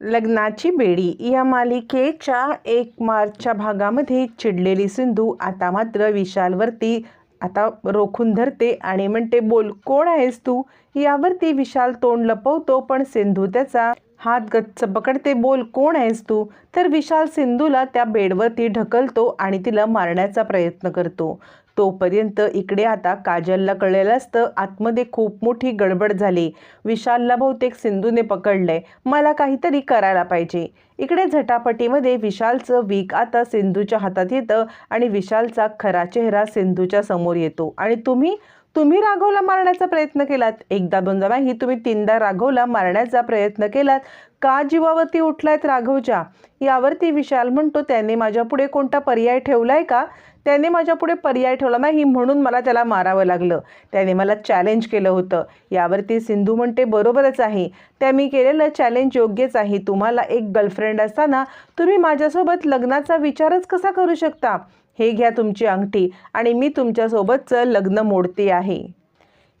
लग्नाची बेडी. या मालिकेच्या एक मार्चच्या भागामध्ये चिडलेली सिंधू आता मात्र विशालवरती आता रोखून धरते आणि म्हणते बोल कोण आहेस तू? यावरती विशाल तोंड लपवतो पण सिंधू त्याचा हात गच्च पकडते बोल कोण आहेस तू? तर विशाल सिंधूला त्या बेडवरती ढकलतो आणि तिला मारण्याचा प्रयत्न करतो. तोपर्यंत इकडे आता काजलला कळलेलं असतं आतमध्ये खूप मोठी गडबड झाली. विशालला बहुतेक सिंधूने पकडलंय मला काहीतरी करायला पाहिजे. इकडे झटापटीमध्ये विशालचं वीक आता सिंधूच्या हातात येतं आणि विशालचा खरा चेहरा सिंधूच्या समोर येतो. आणि तुम्ही तुम्ही राघवला मारण्याचा प्रयत्न केलात? एकदा दोनदा नाही तुम्ही तीनदा राघवला मारण्याचा प्रयत्न केलात. का जीवावरती उठलायत राघवच्या यावरती विशाल म्हणतो त्याने माझ्यापुढे कोणता पर्याय ठेवलाय का? त्याने माझ्यापुढे पर्याय ठेवला नाही म्हणून मला त्याला मारावं लागलं. त्याने मला चॅलेंज केलं होतं. यावरती सिंधू म्हणते बरोबरच आहे. त्या मी केलेलं चॅलेंज योग्यच आहे. तुम्हाला एक गर्लफ्रेंड असताना तुम्ही माझ्यासोबत लग्नाचा विचारच कसा करू शकता? हे घ्या तुमची अंगठी आणि मी तुमच्यासोबतचं लग्न मोडते आहे.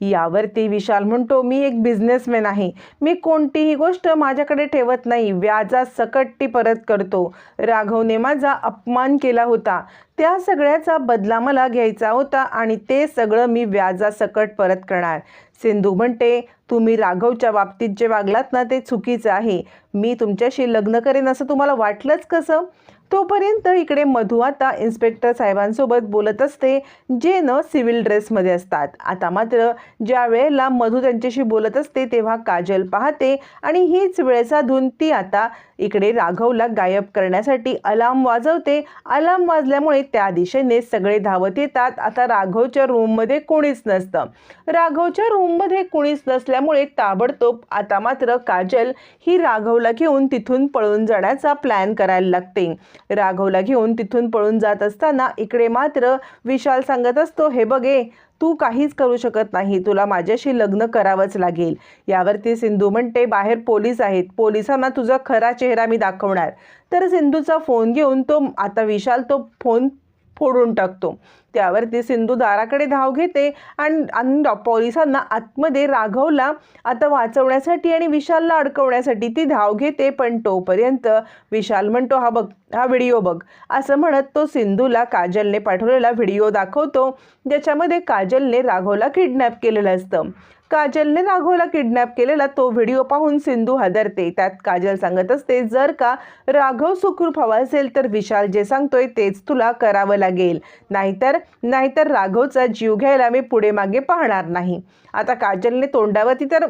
यावरती विशाल म्हणतो मी एक बिझनेसमॅन आहे. मी कोणतीही गोष्ट माझ्याकडे ठेवत नाही. व्याजासकट ती परत करतो. राघवने माझा अपमान केला होता. त्या सगळ्याचा बदला मला घ्यायचा होता आणि ते सगळं मी व्याजासकट परत करणार. सिंधू म्हणते तुम्ही राघवच्या बाबतीत जे वागलात ना ते चुकीचं आहे. मी तुमच्याशी लग्न करेन असं तुम्हाला वाटलंच कसं? तोपर्यंत इकडे मधू आता इन्स्पेक्टर साहेबांसोबत बोलत असते जे न सिव्हिल ड्रेसमध्ये असतात. आता मात्र ज्या वेळेला मधू त्यांच्याशी बोलत असते तेव्हा काजल पाहते आणि हीच वेळ साधून ती आता इकडे राघवला गायब करण्यासाठी अलार्म वाजवते. अलार्म वाजल्यामुळे त्या दिशेने सगळे धावत येतात. आता राघवच्या रूममध्ये कोणीच नसतं. राघवच्या रूममध्ये कोणीच नसल्यामुळे ताबडतोब आता मात्र काजल ही राघवला घेऊन तिथून पळून जाण्याचा प्लॅन करायला लागते. राघवला घेऊन तिथून पळून जात असताना इकडे मात्र विशाल सांगत असतो हे बघे तू काहीच करू शकत नाही तुला माझ्याशी लग्न करावंच लागेल. यावरती सिंधू म्हणते बाहेर पोलीस आहेत पोलिसांना तुझा खरा चेहरा मी दाखवणार. तर सिंधूचा फोन घेऊन तो आता विशाल तो फोन फोडून टाकतो. त्यावरती सिंधू दाराकडे धाव घेते आणि आणि पोलिसांना आतमध्ये राघवला आता वाचवण्यासाठी आणि विशालला अडकवण्यासाठी ती धाव घेते पण तोपर्यंत विशाल म्हणतो हा बघ हा व्हिडिओ बघ. असं म्हणत तो सिंधूला काजलने पाठवलेला व्हिडिओ दाखवतो ज्याच्यामध्ये काजलने राघवला किडनॅप केलेलं असतं. काजलने राघवला किडनॅप केलेला तो व्हिडिओ पाहून सिंधू हादरते. त्यात काजल सांगत असते जर का राघव सुखरूप हवा असेल तर विशाल जे सांगतोय तेच तुला करावं लागेल. नाहीतर नाहीतर राघवचा जीव घ्यायला मी पुढे मागे पाहणार नाही. आता काजलने तोंडावरती तर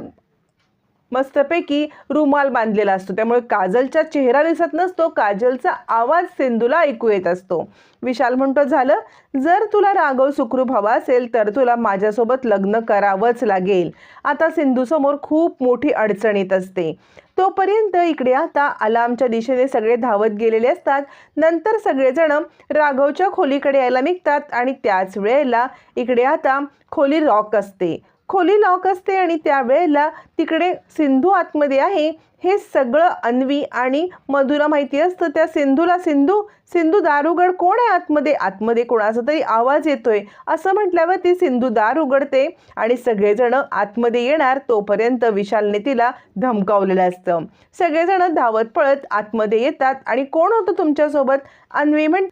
मस्तपैकी रुमाल बांधलेला असतो. त्यामुळे काजलचा चेहरा दिसत नसतो काजलचा आवाज सिंधूला ऐकू येत असतो. विशाल म्हणतो झालं? जर तुला राघव सुखरूप हवा असेल तर तुला माझ्यासोबत लग्न करावंच लागेल. आता सिंधूसमोर खूप मोठी अडचण येत असते. तोपर्यंत इकडे आता अलामच्या दिशेने सगळे धावत गेलेले असतात. नंतर सगळेजण राघवच्या खोलीकडे यायला निघतात आणि त्याच वेळेला इकडे आता खोली रॉक असते. खोली लॉक असते आणि त्यावेळेला तिकडे सिंधू आतमध्ये आहे. हे सगळं अन्वी आणि मधुरा माहिती असतं. त्या सिंधूला सिंधू सिंधू दार कोण आहे आतमध्ये? आतमध्ये कोणाचा तरी आवाज येतोय. असं म्हटल्यावर ती सिंधू दार उघडते आणि सगळेजण आतमध्ये येणार. तोपर्यंत विशालने तिला धमकावलेलं असतं. सगळेजण धावत पळत आतमध्ये येतात. आणि कोण होतं तुमच्यासोबत? अन्वी म्हण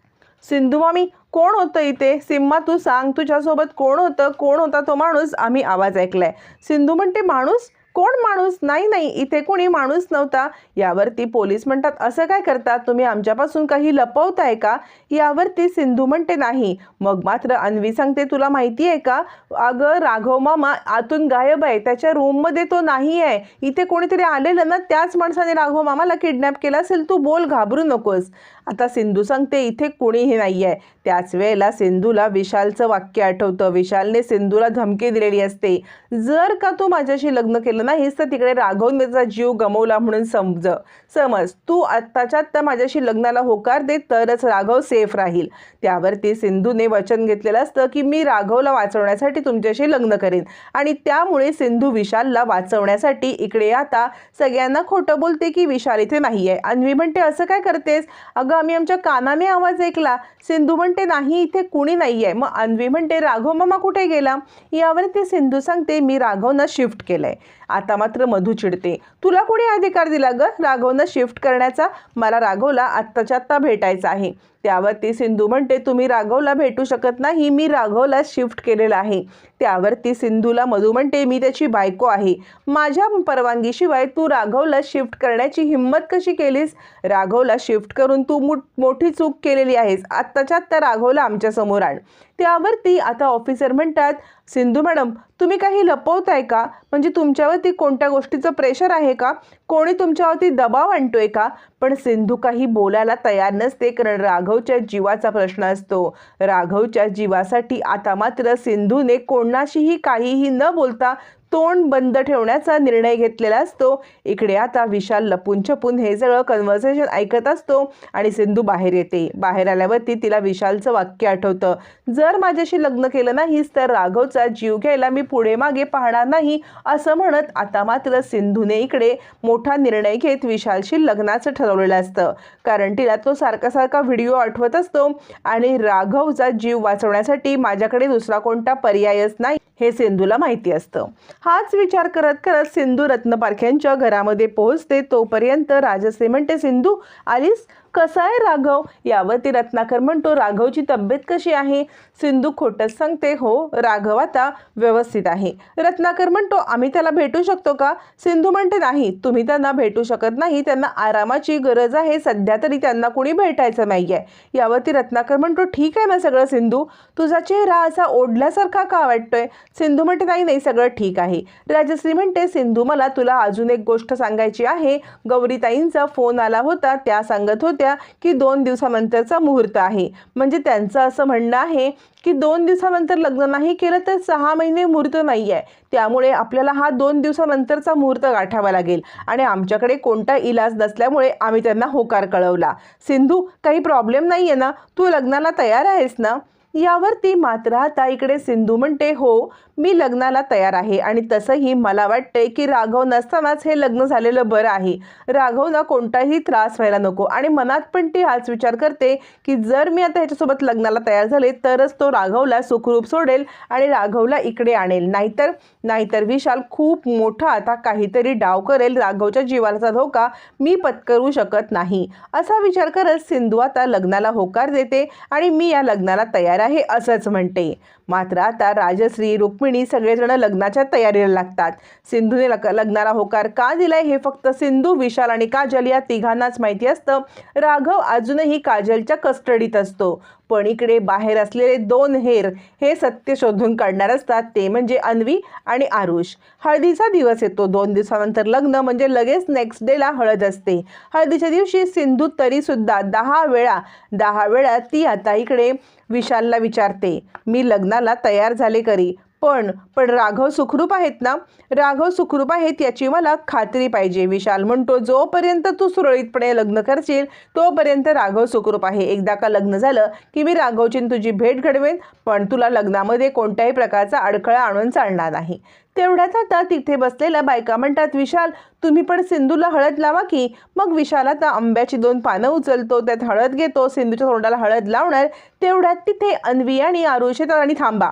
सिंधू मामी कोण होतं इथे? सिम्मा तू सांग तुझ्यासोबत कोण होतं? कोण होता तो माणूस? आम्ही आवाज ऐकलाय. सिंधू म्हणते माणूस? कोण माणूस? नाही नाही इथे कोणी माणूस नव्हता. यावरती पोलीस म्हणतात असं काय करतात तुम्ही आमच्यापासून काही लपवताय का? यावरती सिंधू म्हणते नाही. मग मात्र अन्वी सांगते तुला माहिती आहे का? अगं राघव मामा आतून गायब आहे. त्याच्या रूममध्ये तो नाही आहे. इथे कोणीतरी आलेलं ना त्याच माणसाने राघव मामाला किडनॅप केला असेल तू बोल घाबरू नकोस. आता सिंधू सांगते इथे कोणीही नाही आहे त्याच वेळेला सिंधूला विशालचं वाक्य आठवतं. विशालने सिंधूला धमकी दिलेली असते. जर का तू माझ्याशी लग्न केलं नाहीस तर तिकडे राघवनेचा जीव गमवला म्हणून समज. समज तू आत्ताच्या आत्ता माझ्याशी लग्नाला होकार दे तरच राघव सेफ राहील. त्यावरती सिंधूने वचन घेतलेलं असतं की मी राघवला वाचवण्यासाठी तुमच्याशी लग्न करेन. आणि त्यामुळे सिंधू विशालला वाचवण्यासाठी इकडे आता सगळ्यांना खोटं बोलते की विशाल इथे नाही आहे अन्वी म्हणते असं काय करतेस? अगं आम्ही आमच्या कानाने आवाज ऐकला. सिंधू म्हणते नाही इथे कुणी नाही आहे मग अन्वी म्हणते राघव मामा कुठे गेला? यावर ती सिंधू सांगते मी राघवना शिफ्ट केलं आहे आता मात्र मधू चिडते. तुला कुणी अधिकार दिला ग राघवनं शिफ्ट करण्याचा? मला राघवला आत्ताच्या आत्ता भेटायचं आहे. त्यावरती सिंधू म्हणते तुम्ही राघवला भेटू शकत नाही मी राघवला शिफ्ट केलेलं आहे. त्यावरती सिंधूला मधू म्हणते मी त्याची बायको आहे. माझ्या परवानगीशिवाय तू राघवला शिफ्ट करण्याची हिंमत कशी केलीस? राघवला शिफ्ट करून तू मोठी चूक केलेली आहेस. आत्ताच्या आत्ता राघवला आमच्यासमोर आण. आण त्यावरती आता ऑफिसर म्हणतात सिंधू मॅडम तुम्ही काही लपवताय का? म्हणजे तुमच्यावरती कोणत्या गोष्टीचं प्रेशर आहे का? कोणी तुमच्यावरती दबाव आणतोय का? पण सिंधू काही बोलायला तयार नसते कारण राघवच्या जीवाचा प्रश्न असतो. राघवच्या जीवासाठी आता मात्र सिंधूने कोणाशीही काहीही न बोलता तोंड बंद ठेवण्याचा निर्णय घेतलेला असतो. इकडे आता विशाल लपून छपून हे सगळं कन्व्हर्सेशन ऐकत असतो आणि सिंधू बाहेर येते. बाहेर आल्यावरती तिला विशालचं वाक्य आठवतं. जर माझ्याशी लग्न केलं नाहीस तर राघवचा जीव घ्यायला मी पुढे मागे पाहणार नाही असं म्हणत आता मात्र सिंधूने इकडे मोठा निर्णय घेत विशालशी लग्नाचं ठरवलेलं असतं. कारण तिला तो सारखा सारखा व्हिडिओ आठवत असतो आणि राघवचा जीव वाचवण्यासाठी माझ्याकडे दुसरा कोणता पर्यायच नाही हे सिंधूला माहिती असतं. हाच विचार करत करत सिंधू रत्नपारख्यांच्या घरामध्ये पोहोचते तोपर्यंत राजश्री म्हणते सिंधू आलीस? कसा आहे राघव? यावरती रत्नाकर म्हणतो राघवची तब्येत कशी आहे? सिंधू खोटच सांगते हो राघव आता व्यवस्थित आहे. रत्नाकर म्हणतो आम्ही त्याला भेटू शकतो का? सिंधू म्हणते नाही तुम्ही त्यांना भेटू शकत नाही. त्यांना आरामाची गरज आहे. सध्या तरी त्यांना कोणी भेटायचं नाही आहे यावरती रत्नाकर म्हणतो ठीक आहे ना सगळं सिंधू. तुझा चेहरा असा ओढल्यासारखा का वाटतोय? सिंधू म्हणते नाही नाही सगळं ठीक आहे. राजश्री म्हणते सिंधू मला तुला अजून एक गोष्ट सांगायची आहे. गौरीताईंचा फोन आला होता. त्या सांगत होत्या की दोन दिवसानंतरचा मुहूर्त आहे. म्हणजे त्यांचं असं म्हणणं आहे की दोन दिवसानंतर लग्न नाही केलं तर सहा महिने मुहूर्त नाही आहे त्यामुळे आपल्याला हा दोन दिवसानंतरचा मुहूर्त गाठावा लागेल. आणि आमच्याकडे कोणता इलाज नसल्यामुळे आम्ही त्यांना होकार कळवला. सिंधू काही प्रॉब्लेम नाही आहे ना? तू लग्नाला तयार आहेस ना? यावरती मात्र आता इकडे सिंधू म्हणते हो मी लग्नाला तयार आहे आणि तसंही मला वाटतंय की राघव नसतानाच हे लग्न झालेलं बरं आहे. राघवला कोणताही त्रास व्हायला नको आणि मनात पण ती हाच विचार करते की जर मी आता ह्याच्यासोबत लग्नाला तयार झाले तरच तो राघवला सुखरूप सोडेल आणि राघवला इकडे आणेल. नाहीतर नाहीतर विशाल खूप मोठा आता काहीतरी डाव करेल. राघवच्या जीवाचा धोका मी पत्करू शकत नाही. असा विचार करत सिंधू आता लग्नाला होकार देते आणि मी या लग्नाला तयार आहे असंच म्हणते. मात्र आता राजश्री रुक्मिणी सगळेजण लग्नाच्या तयारीला लागतात. सिंधूने लग लग्नाला होकार का दिलाय हे फक्त सिंधू विशाल आणि काजल या तिघांनाच माहिती असतं. राघव अजूनही काजलच्या कस्टडीत असतो. पण इकडे बाहेर असलेले दोन हेर हे सत्य शोधून काढणार असतात ते म्हणजे अन्वी आणि आरुष. हळदीचा दिवस येतो. दोन दिवसानंतर लग्न म्हणजे लगेच नेक्स्ट डेला हळद असते. हळदीच्या दिवशी सिंधू तरीसुद्धा दहा वेळा दहा वेळा ती आता इकडे विशालला विचारते मी लग्नाला तयार झाले करी पण पण राघव सुखरूप आहेत ना? राघव सुखरूप आहेत याची मला खात्री पाहिजे. विशाल म्हणतो जोपर्यंत तू सुरळीतपणे लग्न करशील तोपर्यंत राघव सुखरूप आहे. एकदा का लग्न झालं की मी राघवची तुझी भेट घडवेन पण तुला लग्नामध्ये कोणत्याही प्रकारचा अडखळा आणून चालणार नाही. तेवढ्यात आता तिथे बसलेल्या बायका म्हणतात विशाल तुम्ही पण सिंधूला हळद लावा की? मग विशाल आता आंब्याची दोन पानं उचलतो त्यात हळद घेतो सिंधूच्या तोंडाला हळद लावणार. तेवढ्यात तिथे अन्वी आणि आरुष आणि थांबा.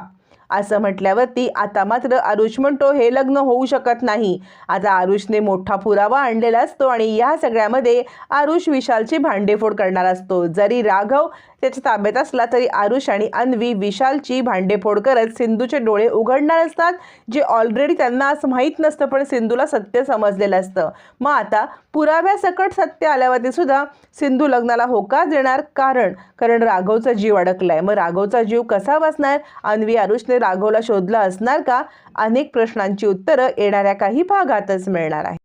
असं म्हटल्यावरती आता मात्र आरुष म्हणतो हे लग्न होऊ शकत नाही. आता आरुषने मोठा पुरावा आणलेला असतो आणि या सगळ्यामध्ये आरुष विशालची भांडेफोड करणार असतो. जरी राघव त्याच्या ताब्यात असला तरी आरुष आणि अन्वी विशालची भांडेफोड करत सिंधूचे डोळे उघडणार असतात जे ऑलरेडी त्यांना असं माहीत नसतं पण सिंधूला सत्य समजलेलं असतं. मग आता पुराव्यासकट सत्य आल्यावरती सुद्धा सिंधू लग्नाला होकार देणार कारण? कारण राघवचा जीव अडकलाय. मग राघवचा जीव कसा वाचणार अन्वी आरुषने राघवला शोधला असणार का? अनेक प्रश्नांची उत्तरं येणाऱ्या काही भागातच मिळणार आहे